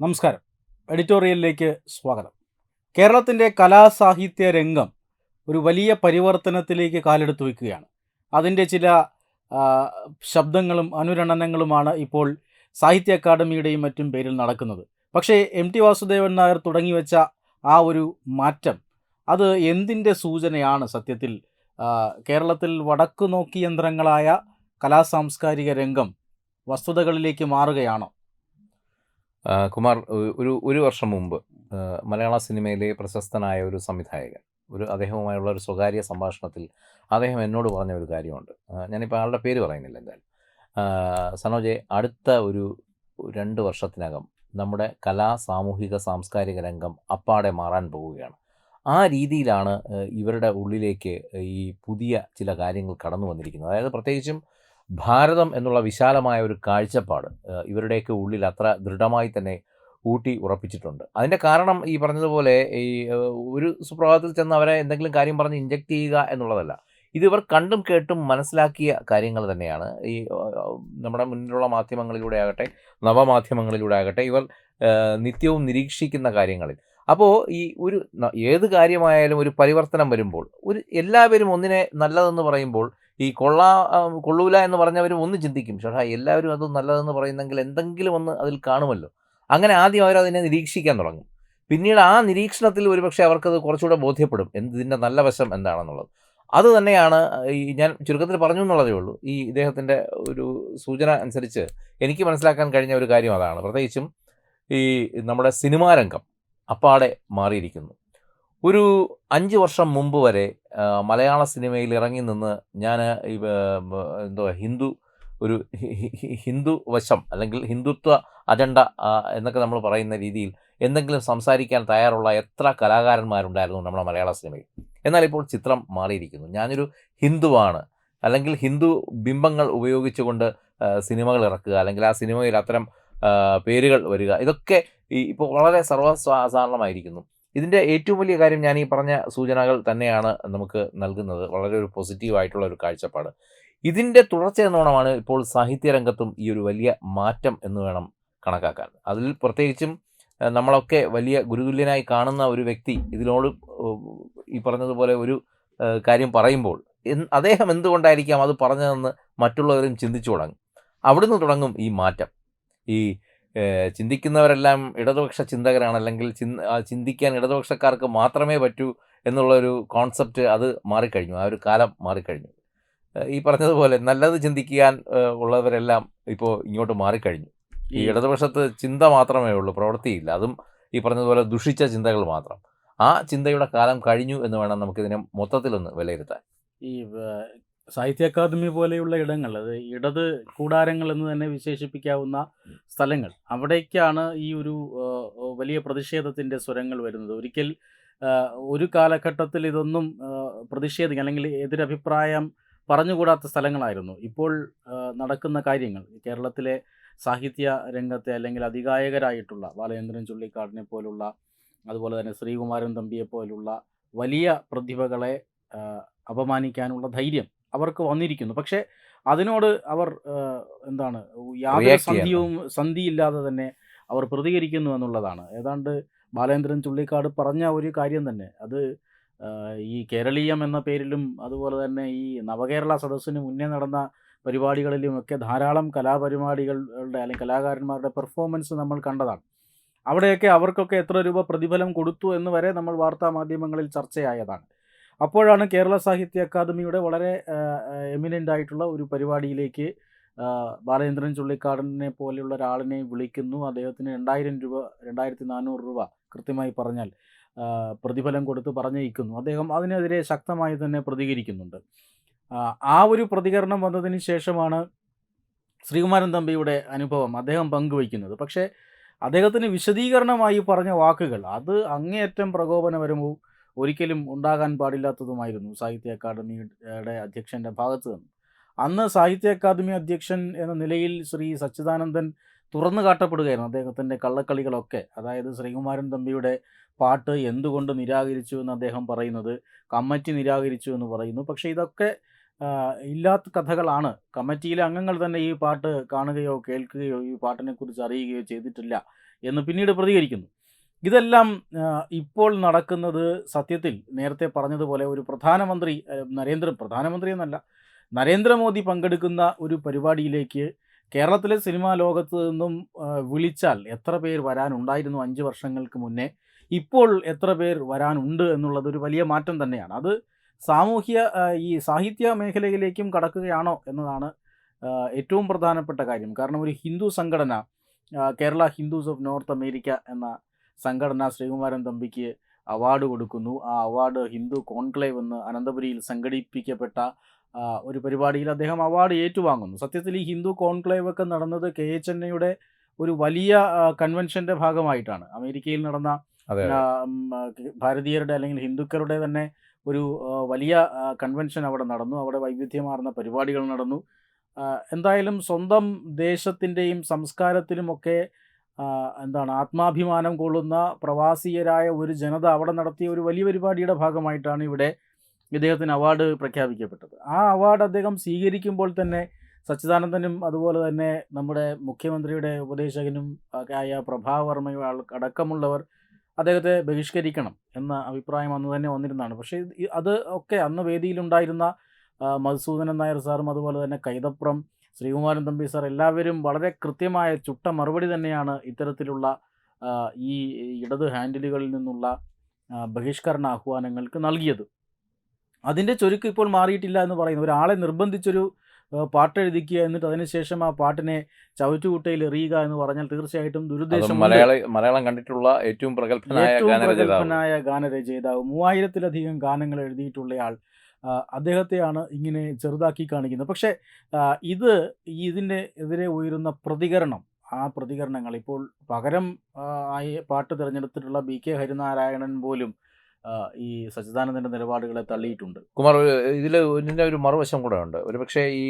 നമസ്കാരം. എഡിറ്റോറിയലിലേക്ക് സ്വാഗതം. കേരളത്തിന്റെ കലാസാഹിത്യ രംഗം ഒരു വലിയ പരിവർത്തനത്തിലേക്ക് കാലെടുത്ത് വയ്ക്കുകയാണ്. അതിന്റെ ചില ശബ്ദങ്ങളും അനുരണനങ്ങളുമാണ് ഇപ്പോൾ സാഹിത്യ അക്കാദമിയുടെയും മറ്റും പേരിൽ നടക്കുന്നത്. പക്ഷേ എം ടി വാസുദേവൻ നായർ തുടങ്ങി വെച്ച ആ ഒരു മാറ്റം അത് എന്തിന്റെ സൂചനയാണ് സത്യത്തിൽ? കേരളത്തിൽ വടക്കു നോക്കി യന്ത്രങ്ങളായ കലാസാംസ്കാരിക രംഗം വസ്തുതകളിലേക്ക് മാറുകയാണോ? കുമാർ ഒരു ഒരു വർഷം മുമ്പ് മലയാള സിനിമയിലെ പ്രശസ്തനായ ഒരു സംവിധായകൻ ഒരു അദ്ദേഹവുമായുള്ള ഒരു സ്വകാര്യ സംഭാഷണത്തിൽ അദ്ദേഹം എന്നോട് പറഞ്ഞ ഒരു കാര്യമുണ്ട്. ഞാനിപ്പോൾ ആളുടെ പേര് പറയുന്നില്ല എന്തായാലും. സനോജെ അടുത്ത ഒരു രണ്ട് വർഷത്തിനകം നമ്മുടെ കലാ സാമൂഹിക സാംസ്കാരിക രംഗം അപ്പാടെ മാറാൻ പോവുകയാണ്. ആ രീതിയിലാണ് ഇവരുടെ ഉള്ളിലേക്ക് ഈ പുതിയ ചില കാര്യങ്ങൾ കടന്നു വന്നിരിക്കുന്നത്. അതായത് പ്രത്യേകിച്ചും ഭാരതം എന്നുള്ള വിശാലമായ ഒരു കാഴ്ചപ്പാട് ഇവരുടെയൊക്കെ ഉള്ളിൽ അത്ര ദൃഢമായി തന്നെ ഊട്ടി ഉറപ്പിച്ചിട്ടുണ്ട്. അതിന്റെ കാരണം ഈ പറഞ്ഞതുപോലെ ഈ ഒരു സുപ്രഭാതത്തിൽ ചെന്ന് അവരെ എന്തെങ്കിലും കാര്യം പറഞ്ഞ് ഇൻജക്റ്റ് ചെയ്യുക എന്നുള്ളതല്ല. ഇത് ഇവർ കണ്ടും കേട്ടും മനസ്സിലാക്കിയ കാര്യങ്ങൾ തന്നെയാണ്. ഈ നമ്മുടെ മുന്നിലുള്ള മാധ്യമങ്ങളിലൂടെ ആകട്ടെ നവമാധ്യമങ്ങളിലൂടെ ആകട്ടെ ഇവർ നിത്യവും നിരീക്ഷിക്കുന്ന കാര്യങ്ങളിൽ. അപ്പോൾ ഈ ഒരു ഏത് കാര്യമായാലും ഒരു പരിവർത്തനം വരുമ്പോൾ ഒരു എല്ലാവരും ഒന്നിനെ നല്ലതെന്ന് പറയുമ്പോൾ ഈ കൊള്ള കൊള്ളൂല എന്ന് പറഞ്ഞവരും ഒന്ന് ചിന്തിക്കും. പക്ഷേ എല്ലാവരും അത് നല്ലതെന്ന് പറയുന്നെങ്കിൽ എന്തെങ്കിലും ഒന്ന് അതിൽ കാണുമല്ലോ. അങ്ങനെ ആദ്യം അവരതിനെ നിരീക്ഷിക്കാൻ തുടങ്ങും. പിന്നീട് ആ നിരീക്ഷണത്തിൽ ഒരുപക്ഷെ അവർക്കത് കുറച്ചുകൂടെ ബോധ്യപ്പെടും. എന്ത് ഇതിന്റെ നല്ല വശം എന്താണെന്നുള്ളത്. അത് തന്നെയാണ് ഈ ഞാൻ ചുരുക്കത്തിൽ പറഞ്ഞു എന്നുള്ളതേ ഉള്ളൂ. ഈ ഇദ്ദേഹത്തിന്റെ ഒരു സൂചന അനുസരിച്ച് എനിക്ക് മനസ്സിലാക്കാൻ കഴിഞ്ഞ ഒരു കാര്യം അതാണ്. പ്രത്യേകിച്ചും ഈ നമ്മുടെ സിനിമാരംഗം അപ്പാടെ മാറിയിരിക്കുന്നു. ഒരു അഞ്ച് വർഷം മുമ്പ് വരെ മലയാള സിനിമയിൽ ഇറങ്ങി നിന്ന് ഞാൻ എന്തോ ഹിന്ദു ഒരു ഹിന്ദു വശം അല്ലെങ്കിൽ ഹിന്ദുത്വ അജണ്ട എന്നൊക്കെ നമ്മൾ പറയുന്ന രീതിയിൽ എന്തെങ്കിലും സംസാരിക്കാൻ തയ്യാറുള്ള എത്ര കലാകാരന്മാരുണ്ടായിരുന്നു നമ്മുടെ മലയാള സിനിമയിൽ. എന്നാൽ ഇപ്പോൾ ചിത്രം മാറിയിരിക്കുന്നു. ഞാനൊരു ഹിന്ദുവാണ്. അല്ലെങ്കിൽ ഹിന്ദു ബിംബങ്ങൾ ഉപയോഗിച്ചുകൊണ്ട് സിനിമകൾ ഇറക്കുക അല്ലെങ്കിൽ ആ സിനിമയിൽ അത്തരം പേരുകൾ വരിക ഇതൊക്കെ ഇപ്പോൾ വളരെ സർവസാധാരണമായിരിക്കുന്നു. ഇതിന്റെ ഏറ്റവും വലിയ കാര്യം ഞാൻ ഈ പറഞ്ഞ സൂചനകൾ തന്നെയാണ് നമുക്ക് നൽകുന്നത്. വളരെ ഒരു പോസിറ്റീവായിട്ടുള്ള ഒരു കാഴ്ചപ്പാട്. ഇതിന്റെ തുടർച്ച എന്നോണമാണ് ഇപ്പോൾ സാഹിത്യരംഗത്തും ഈ ഒരു വലിയ മാറ്റം എന്ന് വേണം കണക്കാക്കാൻ. അതിൽ പ്രത്യേകിച്ചും നമ്മളൊക്കെ വലിയ ഗുരുതുല്യനായി കാണുന്ന ഒരു വ്യക്തി ഇതിനോട് ഈ പറഞ്ഞതുപോലെ ഒരു കാര്യം പറയുമ്പോൾ അദ്ദേഹം എന്തുകൊണ്ടായിരിക്കാം അത് പറഞ്ഞതെന്ന് മറ്റുള്ളവരും ചിന്തിച്ചു തുടങ്ങും. അവിടുന്ന് തുടങ്ങും ഈ മാറ്റം. ഈ ചിന്തിക്കുന്നവരെല്ലാം ഇടതുപക്ഷ ചിന്തകരാണ്. അല്ലെങ്കിൽ ചിന്ത ചിന്തിക്കാൻ ഇടതുപക്ഷക്കാർക്ക് മാത്രമേ പറ്റൂ എന്നുള്ളൊരു കോൺസെപ്റ്റ് അത് മാറിക്കഴിഞ്ഞു. ആ ഒരു കാലം മാറിക്കഴിഞ്ഞു. ഈ പറഞ്ഞതുപോലെ നല്ലത് ചിന്തിക്കാൻ ഉള്ളവരെല്ലാം ഇപ്പോൾ ഇങ്ങോട്ട് മാറിക്കഴിഞ്ഞു. ഈ ഇടതുപക്ഷത്ത് ചിന്ത മാത്രമേ ഉള്ളൂ പ്രവൃത്തിയില്ല. അതും ഈ പറഞ്ഞതുപോലെ ദുഷിച്ച ചിന്തകൾ മാത്രം. ആ ചിന്തയുടെ കാലം കഴിഞ്ഞു എന്ന് വേണം നമുക്കിതിനെ മൊത്തത്തിലൊന്ന് വിലയിരുത്താൻ. ഈ സാഹിത്യ അക്കാദമി പോലെയുള്ള ഇടങ്ങൾ അത് ഇടത് കൂടാരങ്ങൾ എന്ന് തന്നെ വിശേഷിപ്പിക്കാവുന്ന സ്ഥലങ്ങൾ അവിടേക്കാണ് ഈ ഒരു വലിയ പ്രതിഷേധത്തിന്റെ സ്വരങ്ങൾ വരുന്നത്. ഒരിക്കൽ ഒരു കാലഘട്ടത്തിൽ ഇതൊന്നും പ്രതിഷേധിക്കുക അല്ലെങ്കിൽ എതിരഭിപ്രായം പറഞ്ഞുകൂടാത്ത സ്ഥലങ്ങളായിരുന്നു. ഇപ്പോൾ നടക്കുന്ന കാര്യങ്ങൾ കേരളത്തിലെ സാഹിത്യ രംഗത്തെ അല്ലെങ്കിൽ അധികായകരായിട്ടുള്ള ബാലചന്ദ്രൻ ചുള്ളിക്കാടിനെ പോലുള്ള അതുപോലെ തന്നെ ശ്രീകുമാരൻ തമ്പിയെ പോലുള്ള വലിയ പ്രതിഭകളെ അപമാനിക്കാനുള്ള ധൈര്യം അവർക്ക് വന്നിരിക്കുന്നു. പക്ഷേ അതിനോട് അവർ എന്താണ് യാതൊരു സന്ധിയും സന്ധിയില്ലാതെ തന്നെ അവർ പ്രതികരിക്കുന്നു എന്നുള്ളതാണ്. ഏതാണ്ട് ബാലേന്ദ്രൻ ചുള്ളിക്കാട് പറഞ്ഞ ഒരു കാര്യം തന്നെ. അത് ഈ കേരളീയം എന്ന പേരിലും അതുപോലെ തന്നെ ഈ നവകേരള സദസ്സിന് മുന്നേ നടന്ന പരിപാടികളിലും ഒക്കെ ധാരാളം കലാപരിപാടികളുടെ അല്ലെങ്കിൽ കലാകാരന്മാരുടെ പെർഫോമൻസ് നമ്മൾ കണ്ടതാണ്. അവിടെയൊക്കെ അവർക്കൊക്കെ എത്ര രൂപ പ്രതിഫലം കൊടുത്തു എന്ന് വരെ നമ്മൾ വാർത്താ മാധ്യമങ്ങളിൽ ചർച്ചയായതാണ്. അപ്പോഴാണ് കേരള സാഹിത്യ അക്കാദമിയുടെ വളരെ എമിനന്റ് ആയിട്ടുള്ള ഒരു പരിപാടിയിലേക്ക് ബാലചന്ദ്രൻ ചുള്ളിക്കാടനെ പോലെയുള്ള ഒരാളിനെ വിളിക്കുന്നു. അദ്ദേഹത്തിന് രണ്ടായിരം രൂപ രണ്ടായിരത്തി നാനൂറ് രൂപ കൃത്യമായി പറഞ്ഞാൽ പ്രതിഫലം കൊടുത്ത് പറഞ്ഞയിക്കുന്നു. അദ്ദേഹം അതിനെതിരെ ശക്തമായി തന്നെ പ്രതികരിക്കുന്നുണ്ട്. ആ ഒരു പ്രതികരണം വന്നതിന് ശേഷമാണ് ശ്രീകുമാരൻ തമ്പിയുടെ അനുഭവം അദ്ദേഹം പങ്കുവയ്ക്കുന്നത്. പക്ഷേ അദ്ദേഹത്തിന് വിശദീകരണമായി പറഞ്ഞ വാക്കുകൾ അത് അങ്ങേയറ്റം പ്രകോപനപരവും ഒരിക്കലും ഉണ്ടാകാൻ പാടില്ലാത്തതുമായിരുന്നു. സാഹിത്യ അക്കാദമിയുടെ അധ്യക്ഷന്റെ ഭാഗത്ത് നിന്ന്. അന്ന് സാഹിത്യ അക്കാദമി അധ്യക്ഷൻ എന്ന നിലയിൽ ശ്രീ സച്ചിദാനന്ദൻ തുറന്നു കാട്ടപ്പെടുകയായിരുന്നു. അദ്ദേഹത്തിന്റെ കള്ളക്കളികളൊക്കെ. അതായത് ശ്രീകുമാരൻ തമ്പിയുടെ പാട്ട് എന്തുകൊണ്ട് നിരാകരിച്ചു എന്ന് അദ്ദേഹം പറയുന്നത് കമ്മിറ്റി നിരാകരിച്ചു എന്ന് പറയുന്നു. പക്ഷേ ഇതൊക്കെ ഇല്ലാത്ത കഥകളാണ്. കമ്മിറ്റിയിലെ അംഗങ്ങൾ തന്നെ ഈ പാട്ട് കാണുകയോ കേൾക്കുകയോ ഈ പാട്ടിനെക്കുറിച്ച് അറിയുകയോ ചെയ്തിട്ടില്ല എന്ന് പിന്നീട് പ്രതികരിക്കുന്നു. ഇതെല്ലാം ഇപ്പോൾ നടക്കുന്നത് സത്യത്തിൽ നേരത്തെ പറഞ്ഞതുപോലെ ഒരു പ്രധാനമന്ത്രി നരേന്ദ്ര പ്രധാനമന്ത്രി എന്നല്ല നരേന്ദ്രമോദി പങ്കെടുക്കുന്ന ഒരു പരിപാടിയിലേക്ക് കേരളത്തിലെ സിനിമാ ലോകത്ത് നിന്നും വിളിച്ചാൽ എത്ര പേർ വരാനുണ്ടായിരുന്നു അഞ്ച് വർഷങ്ങൾക്ക് മുന്നേ? ഇപ്പോൾ എത്ര പേർ വരാനുണ്ട് എന്നുള്ളത് ഒരു വലിയ മാറ്റം തന്നെയാണ്. അത് സാമൂഹ്യ ഈ സാഹിത്യ മേഖലയിലേക്കും കടക്കുകയാണോ എന്നതാണ് ഏറ്റവും പ്രധാനപ്പെട്ട കാര്യം. കാരണം ഒരു ഹിന്ദു സംഘടന Kerala Hindus of North America എന്ന സംഘടന ശ്രീകുമാരൻ തമ്പിക്ക് അവാർഡ് കൊടുക്കുന്നു. ആ അവാർഡ് ഹിന്ദു കോൺക്ലേവ് എന്ന് അനന്തപുരിയിൽ സംഘടിപ്പിക്കപ്പെട്ട ഒരു പരിപാടിയിൽ അദ്ദേഹം അവാർഡ് ഏറ്റുവാങ്ങുന്നു. സത്യത്തിൽ ഈ ഹിന്ദു കോൺക്ലേവ് ഒക്കെ നടന്നത് കെ എച്ച് എൻ എയുടെ ഒരു വലിയ കൺവെൻഷന്റെ കൺവെൻഷന്റെ ഭാഗമായിട്ടാണ്. അമേരിക്കയിൽ നടന്ന ഭാരതീയരുടെ അല്ലെങ്കിൽ ഹിന്ദുക്കളുടെ തന്നെ ഒരു വലിയ കൺവെൻഷൻ അവിടെ നടന്നു. അവിടെ വൈവിധ്യമാർന്ന പരിപാടികൾ നടന്നു. എന്തായാലും സ്വന്തം ദേശത്തിന്റെയും സംസ്കാരത്തിലുമൊക്കെ ആ, എന്താണ് ആത്മാഭിമാനം കൊള്ളുന്ന പ്രവാസിയരായ ഒരു ജനത അവിടെ നടത്തിയ ഒരു വലിയ പരിപാടിയുടെ ഭാഗമായിട്ടാണ് ഇവിടെ ഇദ്ദേഹത്തിന് അവാർഡ് പ്രഖ്യാപിക്കപ്പെട്ടത്. ആ അവാർഡ് അദ്ദേഹം സ്വീകരിക്കുമ്പോൾ തന്നെ സച്ചിദാനന്ദനും അതുപോലെ തന്നെ നമ്മുടെ മുഖ്യമന്ത്രിയുടെ ഉപദേശകനും ആയ പ്രഭാവർമ്മയും അടക്കമുള്ളവർ അദ്ദേഹത്തെ ബഹിഷ്കരിക്കണം എന്ന അഭിപ്രായം അന്ന് തന്നെ വന്നിരുന്നതാണ്. പക്ഷേ അത് ഒക്കെ അന്ന് വേദിയിലുണ്ടായിരുന്ന മധുസൂദനൻ നായർ സാറും അതുപോലെ തന്നെ കൈതപ്രം ശ്രീകുമാരൻ തമ്പി സാർ എല്ലാവരും വളരെ കൃത്യമായ ചുട്ട മറുപടി തന്നെയാണ് ഇത്തരത്തിലുള്ള ഈ ഇടത് ഹാൻഡിലുകളിൽ നിന്നുള്ള ബഹിഷ്കരണ ആഹ്വാനങ്ങൾക്ക് നൽകിയത്. അതിന്റെ ചുരുക്ക് ഇപ്പോൾ മാറിയിട്ടില്ല എന്ന് പറയുന്നു. ഒരാളെ നിർബന്ധിച്ചൊരു പാട്ട് എഴുതിക്കുക എന്നിട്ട് അതിനുശേഷം ആ പാട്ടിനെ ചവറ്റുകുട്ടയിൽ എറിയുക എന്ന് പറഞ്ഞാൽ തീർച്ചയായിട്ടും ദുരുദ്ദേശം മലയാളം കണ്ടിട്ടുള്ള ഏറ്റവും പ്രഗത്ഭനായ ഗാനരചയിതാവ്. മൂവായിരത്തിലധികം ഗാനങ്ങൾ എഴുതിയിട്ടുള്ളയാൾ അദ്ദേഹത്തെയാണ് ഇങ്ങനെ ചെറുതാക്കി കാണിക്കുന്നത്. പക്ഷേ ഇത് ഇതിന്റെ എതിരെ ഉയരുന്ന പ്രതികരണം ആ പ്രതികരണങ്ങൾ ഇപ്പോൾ പകരം ആയി പാട്ട് തിരഞ്ഞെടുത്തിട്ടുള്ള ബി കെ ഹരിനാരായണൻ പോലും ഈ സച്ചിദാനന്ദന്റെ നിലപാടുകളെ തള്ളിയിട്ടുണ്ട്. കുമാർ ഇതിൽ ഇതിന്റെ ഒരു മറുവശം കൂടെ ഉണ്ട്. ഒരുപക്ഷെ ഈ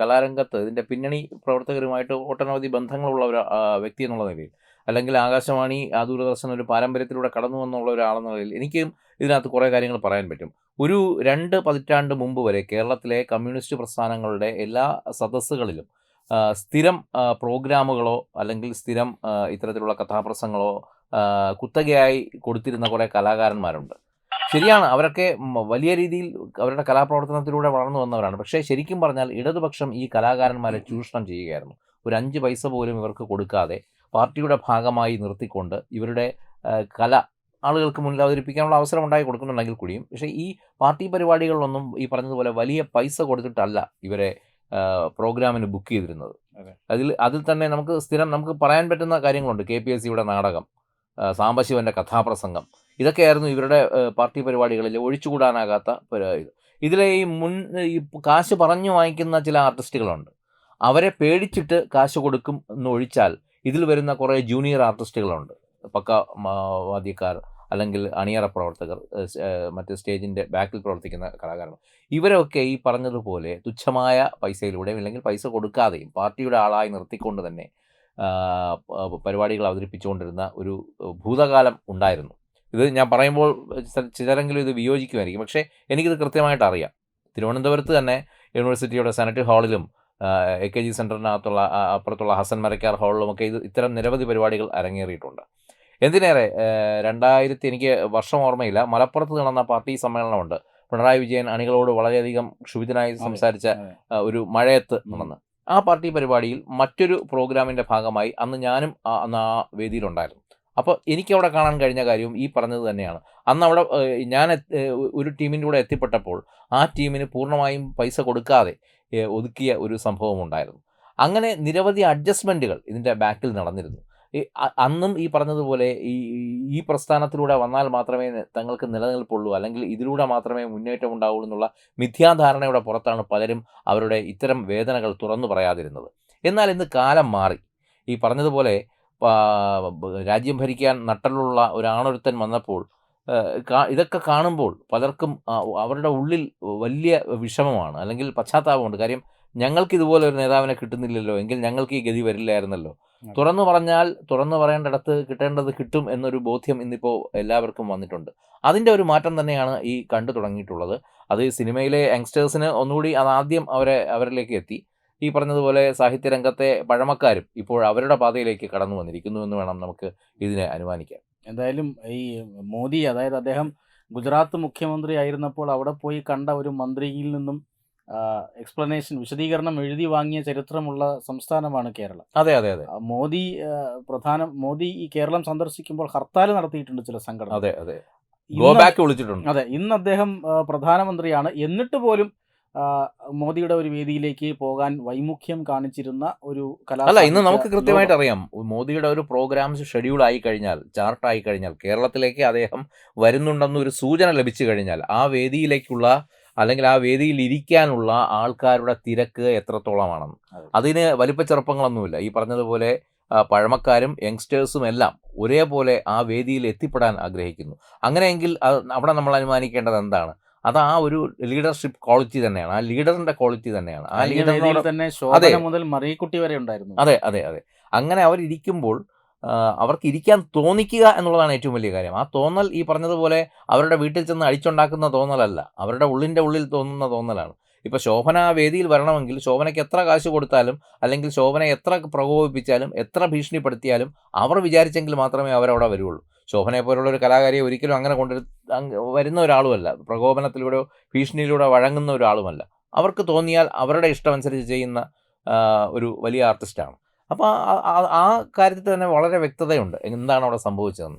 കലാരംഗത്ത് ഇതിന്റെ പിന്നണി പ്രവർത്തകരുമായിട്ട് ഒട്ടനവധി ബന്ധങ്ങളുള്ള ഒരു വ്യക്തി എന്നുള്ള നിലയിൽ അല്ലെങ്കിൽ ആകാശവാണി ആ ദൂരദർശനം ഒരു പാരമ്പര്യത്തിലൂടെ കടന്നു വന്നുള്ള ഒരാളെന്ന നിലയിൽ എനിക്കും ഇതിനകത്ത് കുറേ കാര്യങ്ങൾ പറയാൻ പറ്റും. ഒരു രണ്ട് പതിറ്റാണ്ട് മുമ്പ് വരെ കേരളത്തിലെ കമ്മ്യൂണിസ്റ്റ് പ്രസ്ഥാനങ്ങളുടെ എല്ലാ സദസ്സുകളിലും സ്ഥിരം പ്രോഗ്രാമുകളോ അല്ലെങ്കിൽ സ്ഥിരം ഇത്തരത്തിലുള്ള കഥാപ്രസംഗങ്ങളോ കുത്തകയായി കൊടുത്തിരുന്ന കുറേ കലാകാരന്മാരുണ്ട്. ശരിയാണ് അവരൊക്കെ വലിയ രീതിയിൽ അവരുടെ കലാപ്രവർത്തനത്തിലൂടെ വളർന്നു വന്നവരാണ്. പക്ഷേ ശരിക്കും പറഞ്ഞാൽ ഇടതുപക്ഷം ഈ കലാകാരന്മാരെ ചൂഷണം ചെയ്യുകയായിരുന്നു. ഒരു അഞ്ച് പൈസ പോലും ഇവർക്ക് കൊടുക്കാതെ പാർട്ടിയുടെ ഭാഗമായി നിർത്തിക്കൊണ്ട് ഇവരുടെ കല ആളുകൾക്ക് മുന്നിൽ അവതരിപ്പിക്കാനുള്ള അവസരം ഉണ്ടായി കൊടുക്കുന്നുണ്ടെങ്കിൽ കൂടിയും പക്ഷേ ഈ പാർട്ടി പരിപാടികളിലൊന്നും ഈ പറഞ്ഞതുപോലെ വലിയ പൈസ കൊടുത്തിട്ടല്ല ഇവരെ പ്രോഗ്രാമിന് ബുക്ക് ചെയ്തിരുന്നത്. അതിൽ അതിൽ തന്നെ നമുക്ക് സ്ഥിരം നമുക്ക് പറയാൻ പറ്റുന്ന കാര്യങ്ങളുണ്ട്. കെ പി എസ് സിയുടെ നാടകം സാംബശിവന്റെ കഥാപ്രസംഗം. ഇതൊക്കെയായിരുന്നു ഇവരുടെ പാർട്ടി പരിപാടികളിൽ ഒഴിച്ചുകൂടാനാകാത്ത ഇത്. ഇതിലെ ഈ മുൻ ഈ കാശ് പറഞ്ഞു വാങ്ങിക്കുന്ന ചില ആർട്ടിസ്റ്റുകളുണ്ട്. അവരെ പേടിച്ചിട്ട് കാശ് കൊടുക്കും എന്ന് ഒഴിച്ചാൽ ഇതിൽ വരുന്ന കുറേ ജൂനിയർ ആർട്ടിസ്റ്റുകളുണ്ട്. പക്ക മ- വാദ്യക്കാർ അല്ലെങ്കിൽ അണിയറ പ്രവർത്തകർ മറ്റ് സ്റ്റേജിന്റെ ബാക്കിൽ പ്രവർത്തിക്കുന്ന കലാകാരന്മാർ. ഇവരൊക്കെ ഈ പറഞ്ഞതുപോലെ തുച്ഛമായ പൈസയിലൂടെയും അല്ലെങ്കിൽ പൈസ കൊടുക്കാതെയും പാർട്ടിയുടെ ആളായി നിർത്തിക്കൊണ്ട് തന്നെ പരിപാടികൾ അവതരിപ്പിച്ചുകൊണ്ടിരുന്ന ഒരു ഭൂതകാലം ഉണ്ടായിരുന്നു. ഇത് ഞാൻ പറയുമ്പോൾ ചിലരെങ്കിലും ഇത് വിയോജിക്കുമായിരിക്കും. പക്ഷേ എനിക്കിത് കൃത്യമായിട്ട് അറിയാം. തിരുവനന്തപുരത്ത് തന്നെ യൂണിവേഴ്സിറ്റിയുടെ സെനറ്റ് ഹാളിലും എ കെ ജി സെന്ററിനകത്തുള്ള അപ്പുറത്തുള്ള ഹസൻ മരക്കാർ ഹാളിലുമൊക്കെ ഇത് ഇത്തരം നിരവധി പരിപാടികൾ അരങ്ങേറിയിട്ടുണ്ട്. എന്തിനേറെ രണ്ടായിരത്തി എനിക്ക് വർഷം ഓർമ്മയില്ല. മലപ്പുറത്ത് നടന്ന പാർട്ടി സമ്മേളനമുണ്ട്. പിണറായി വിജയൻ അണികളോട് വളരെയധികം ക്ഷുഭിതനായി സംസാരിച്ച ഒരു മഴയത്ത്. നടന്ന്. ആ പാർട്ടി പരിപാടിയിൽ മറ്റൊരു പ്രോഗ്രാമിന്റെ ഭാഗമായി അന്ന് ഞാനും അന്ന് ആ വേദിയിലുണ്ടായിരുന്നു. അപ്പോൾ എനിക്കവിടെ കാണാൻ കഴിഞ്ഞ കാര്യവും ഈ പറഞ്ഞത് തന്നെയാണ്. അന്ന് അവിടെ ഞാൻ ഒരു ടീമിന്റെ കൂടെ എത്തിപ്പെട്ടപ്പോൾ ആ ടീമിന് പൂർണമായും പൈസ കൊടുക്കാതെ ഒതുക്കിയ ഒരു സംഭവം ഉണ്ടായിരുന്നു അങ്ങനെ നിരവധി അഡ്ജസ്റ്റ്മെന്റുകൾ ഇതിന്റെ ബാക്കിൽ നടന്നിരുന്നു. അന്നും ഈ പറഞ്ഞതുപോലെ ഈ ഈ പ്രസ്ഥാനത്തിലൂടെ വന്നാൽ മാത്രമേ തങ്ങൾക്ക് നിലനിൽപ്പുള്ളൂ. അല്ലെങ്കിൽ ഇതിലൂടെ മാത്രമേ മുന്നേറ്റം ഉണ്ടാവുള്ളൂ എന്നുള്ള മിഥ്യാധാരണയുടെ പുറത്താണ് പലരും അവരുടെ ഇത്തരം വേദനകൾ തുറന്നു പറയാതിരുന്നത്. എന്നാൽ ഇന്ന് കാലം മാറി. ഈ പറഞ്ഞതുപോലെ രാജ്യം ഭരിക്കാൻ നട്ടലുള്ള ഒരാണൊരുത്തൻ വന്നപ്പോൾ ഇതൊക്കെ കാണുമ്പോൾ പലർക്കും അവരുടെ ഉള്ളിൽ വലിയ വിഷമമാണ്. അല്ലെങ്കിൽ പശ്ചാത്താപമുണ്ട്. കാര്യം ഞങ്ങൾക്ക് ഇതുപോലെ ഒരു നേതാവിനെ കിട്ടുന്നില്ലല്ലോ. എങ്കിൽ ഞങ്ങൾക്ക് ഈ ഗതി വരില്ലായിരുന്നല്ലോ. തുറന്നു പറഞ്ഞാൽ തുറന്നു പറയേണ്ടടത്ത് കിട്ടേണ്ടത് കിട്ടും എന്നൊരു ബോധ്യം ഇന്നിപ്പോൾ എല്ലാവർക്കും വന്നിട്ടുണ്ട്. അതിന്റെ ഒരു മാറ്റം തന്നെയാണ് ഈ കണ്ടു തുടങ്ങിയിട്ടുള്ളത്. അത് സിനിമയിലെ യങ്സ്റ്റേഴ്സിന് ഒന്നുകൂടി അത് ആദ്യം അവരെ അവരിലേക്ക് എത്തി. ഈ പറഞ്ഞതുപോലെ സാഹിത്യരംഗത്തെ പഴമക്കാരും ഇപ്പോൾ അവരുടെ പാതയിലേക്ക് കടന്നു വന്നിരിക്കുന്നു എന്ന് വേണം നമുക്ക് ഇതിനെ അനുമാനിക്കാൻ. എന്തായാലും ഈ മോദി അതായത് അദ്ദേഹം ഗുജറാത്ത് മുഖ്യമന്ത്രി ആയിരുന്നപ്പോൾ അവിടെ പോയി കണ്ട ഒരു മന്ത്രിയിൽ നിന്നും എക്സ്പ്ലനേഷൻ വിശദീകരണം എഴുതി വാങ്ങിയ ചരിത്രമുള്ള സംസ്ഥാനമാണ് കേരളം. അതെ അതെ അതെ. മോദി പ്രധാനം മോദി ഈ കേരളം സന്ദർശിക്കുമ്പോൾ ഹർത്താൽ നടത്തിയിട്ടുണ്ട് ചില സംഘടന അതെ അതെ. ഗോ ബാക്ക് വിളിച്ചിട്ടുണ്ട്. അതെ ഇന്ന് അദ്ദേഹം പ്രധാനമന്ത്രിയാണ്. എന്നിട്ട് പോലും മോദിയുടെ ഒരു വേദിയിലേക്ക് പോകാൻ വൈമുഖ്യം കാണിച്ചിരുന്ന ഒരു കലാ അല്ല ഇന്ന് നമുക്ക് കൃത്യമായിട്ട് അറിയാം. മോദിയുടെ ഒരു പ്രോഗ്രാംസ് ഷെഡ്യൂൾ ആയി കഴിഞ്ഞാൽ ചാർട്ട് ആയി കഴിഞ്ഞാൽ കേരളത്തിലേക്ക് അദ്ദേഹം വരുന്നുണ്ടെന്നൊരു സൂചന ലഭിച്ചു കഴിഞ്ഞാൽ ആ വേദിയിലേക്കുള്ള അല്ലെങ്കിൽ ആ വേദിയിൽ ഇരിക്കാനുള്ള ആൾക്കാരുടെ തിരക്ക് എത്രത്തോളമാണെന്ന്. അതെ. അതിന് വലിപ്പ ചെറുപ്പങ്ങളൊന്നുമില്ല. ഈ പറഞ്ഞതുപോലെ പഴമക്കാരും യങ്സ്റ്റേഴ്സും എല്ലാം ഒരേപോലെ ആ വേദിയിൽ എത്തിപ്പെടാൻ ആഗ്രഹിക്കുന്നു. അങ്ങനെയെങ്കിൽ അവിടെ നമ്മൾ അനുമാനിക്കേണ്ടത് എന്താണ്? അത് ആ ഒരു ലീഡർഷിപ്പ് ക്വാളിറ്റി തന്നെയാണ്. ആ ലീഡറിന്റെ ക്വാളിറ്റി തന്നെയാണ്. ആ ലീഡറിനോട് തന്നെ. മുതൽ മറിയക്കുട്ടി വരെ ഉണ്ടായിരുന്നു. അതെ അതെ അതെ. അങ്ങനെ അവരിക്കുമ്പോൾ അവർക്ക് ഇരിക്കാൻ തോന്നിക്കുക എന്നുള്ളതാണ് ഏറ്റവും വലിയ കാര്യം. ആ തോന്നൽ ഈ പറഞ്ഞതുപോലെ അവരുടെ വീട്ടിൽ ചെന്ന് അടിച്ചുണ്ടാക്കുന്ന തോന്നലല്ല. അവരുടെ ഉള്ളിന്റെ ഉള്ളിൽ തോന്നുന്ന തോന്നലാണ്. ഇപ്പോൾ ശോഭന വേദിയിൽ വരണമെങ്കിൽ ശോഭനയ്ക്ക് എത്ര കാശ് കൊടുത്താലും അല്ലെങ്കിൽ ശോഭന എത്ര പ്രകോപിപ്പിച്ചാലും എത്ര ഭീഷണിപ്പെടുത്തിയാലും അവർ വിചാരിച്ചെങ്കിൽ മാത്രമേ അവരവിടെ വരുള്ളൂ. ശോഭനയെ പോലുള്ള ഒരു കലാകാരിയെ ഒരിക്കലും അങ്ങനെ കൊണ്ടു വരുന്ന ഒരാളുമല്ല. പ്രകോപനത്തിലൂടെ ഭീഷണിയിലൂടെ വഴങ്ങുന്ന ഒരാളുമല്ല. അവർക്ക് തോന്നിയാൽ അവരുടെ ഇഷ്ടമനുസരിച്ച് ചെയ്യുന്ന ഒരു വലിയ ആർട്ടിസ്റ്റാണ്. അപ്പോൾ ആ- കാര്യത്തിൽ തന്നെ വളരെ വ്യക്തതയുണ്ട്. എന്താണ് അവിടെ സംഭവിച്ചതെന്ന്.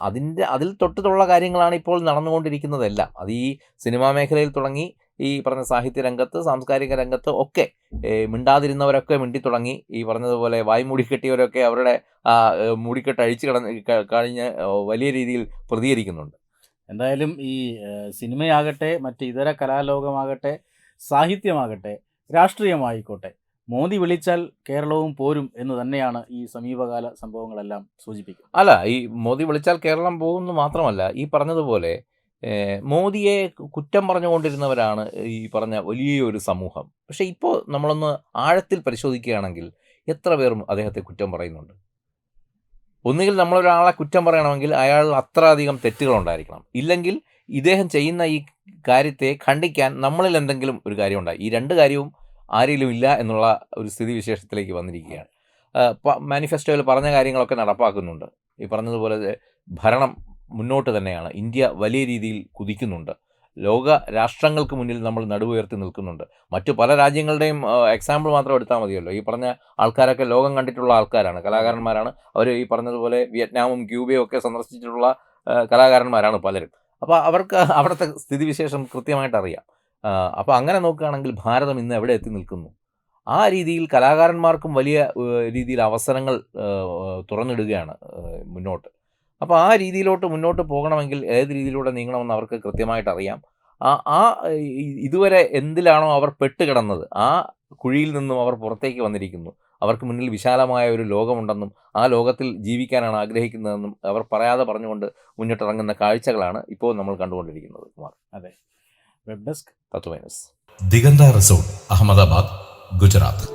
അതിന്റെ അതിൽ തൊട്ടുള്ള കാര്യങ്ങളാണ് ഇപ്പോൾ നടന്നുകൊണ്ടിരിക്കുന്നതെല്ലാം. അത് ഈ സിനിമാ മേഖലയിൽ തുടങ്ങി ഈ പറഞ്ഞ സാഹിത്യ രംഗത്ത് സാംസ്കാരിക രംഗത്ത് ഒക്കെ മിണ്ടാതിരുന്നവരൊക്കെ മിണ്ടി തുടങ്ങി ഈ പറഞ്ഞതുപോലെ വായ് മൂടിക്കെട്ടിയവരൊക്കെ അവരുടെ മൂടിക്കെട്ട് അഴിച്ചു കടന്ന് കഴിഞ്ഞ് വലിയ രീതിയിൽ പ്രതികരിക്കുന്നുണ്ട്. എന്തായാലും ഈ സിനിമയാകട്ടെ മറ്റ് ഇതര കലാലോകമാകട്ടെ സാഹിത്യമാകട്ടെ രാഷ്ട്രീയമായിക്കോട്ടെ മോദി വിളിച്ചാൽ കേരളവും പോരും എന്ന് തന്നെയാണ് ഈ സമീപകാല സംഭവങ്ങളെല്ലാം സൂചിപ്പിക്കുന്നത്. അല്ല ഈ മോദി വിളിച്ചാൽ കേരളം പോകും എന്ന് മാത്രമല്ല ഈ പറഞ്ഞതുപോലെ മോദിയെ കുറ്റം പറഞ്ഞുകൊണ്ടിരുന്നവരാണ് ഈ പറഞ്ഞ വലിയൊരു സമൂഹം. പക്ഷെ ഇപ്പോൾ നമ്മളൊന്ന് ആഴത്തിൽ പരിശോധിക്കുകയാണെങ്കിൽ എത്ര പേർ അദ്ദേഹത്തെ കുറ്റം പറയുന്നുണ്ട്? ഒന്നുകിൽ നമ്മളൊരാളെ കുറ്റം പറയണമെങ്കിൽ അയാൾ അത്ര അത്രയധികം തെറ്റുകളുണ്ടായിരിക്കണം. ഇല്ലെങ്കിൽ ഇദ്ദേഹം ചെയ്യുന്ന ഈ കാര്യത്തെ ഖണ്ഡിക്കാൻ നമ്മളിൽ എന്തെങ്കിലും ഒരു കാര്യമുണ്ടായി. ഈ രണ്ട് കാര്യവും ആരിലും ഇല്ല എന്നുള്ള ഒരു സ്ഥിതി വിശേഷത്തിലേക്ക് വന്നിരിക്കുകയാണ് മാനിഫെസ്റ്റോയിൽ പറഞ്ഞ കാര്യങ്ങളൊക്കെ നടപ്പാക്കുന്നുണ്ട്. ഈ പറഞ്ഞതുപോലെ ഭരണം മുന്നോട്ട് തന്നെയാണ്. ഇന്ത്യ വലിയ രീതിയിൽ കുതിക്കുന്നുണ്ട്. ലോക രാഷ്ട്രങ്ങൾക്ക് മുന്നിൽ നമ്മൾ നടുവുയർത്തി നിൽക്കുന്നുണ്ട്. മറ്റു പല രാജ്യങ്ങളുടെയും എക്സാമ്പിൾ മാത്രം എടുത്താൽ മതിയല്ലോ. ഈ പറഞ്ഞ ആൾക്കാരൊക്കെ ലോകം കണ്ടിട്ടുള്ള ആൾക്കാരാണ് കലാകാരന്മാരാണ്. അവർ ഈ പറഞ്ഞതുപോലെ വിയറ്റ്നാമും ക്യൂബയും ഒക്കെ സന്ദർശിച്ചിട്ടുള്ള കലാകാരന്മാരാണ് പലരും. അപ്പോൾ അവർക്ക് അവിടുത്തെ സ്ഥിതിവിശേഷം കൃത്യമായിട്ട് അറിയാം. അപ്പോൾ അങ്ങനെ നോക്കുകയാണെങ്കിൽ ഭാരതം ഇന്ന് എവിടെ എത്തി നിൽക്കുന്നു? ആ രീതിയിൽ കലാകാരന്മാർക്കും വലിയ രീതിയിൽ അവസരങ്ങൾ തുറന്നിടുകയാണ് മുന്നോട്ട്. അപ്പോൾ ആ രീതിയിലോട്ട് മുന്നോട്ട് പോകണമെങ്കിൽ ഏത് രീതിയിലൂടെ നീങ്ങണമെന്ന് അവർക്ക് കൃത്യമായിട്ട് അറിയാം. ആ ആ ഇതുവരെ എന്തിലാണോ അവർ പെട്ടുകിടന്നത് ആ കുഴിയിൽ നിന്നും അവർ പുറത്തേക്ക് വന്നിരിക്കുന്നു. അവർക്ക് മുന്നിൽ വിശാലമായ ഒരു ലോകമുണ്ടെന്നും ആ ലോകത്തിൽ ജീവിക്കാനാണ് ആഗ്രഹിക്കുന്നതെന്നും അവർ പറയാതെ പറഞ്ഞുകൊണ്ട് മുന്നിട്ടിറങ്ങുന്ന കാഴ്ചകളാണ് ഇപ്പോൾ നമ്മൾ കണ്ടുകൊണ്ടിരിക്കുന്നത് കുമാർ. വെബ് ഡെസ്ക് തത്വമൈനസ് ദിഗന്ത റിസോർട്ട് അഹമ്മദാബാദ് ഗുജറാത്ത്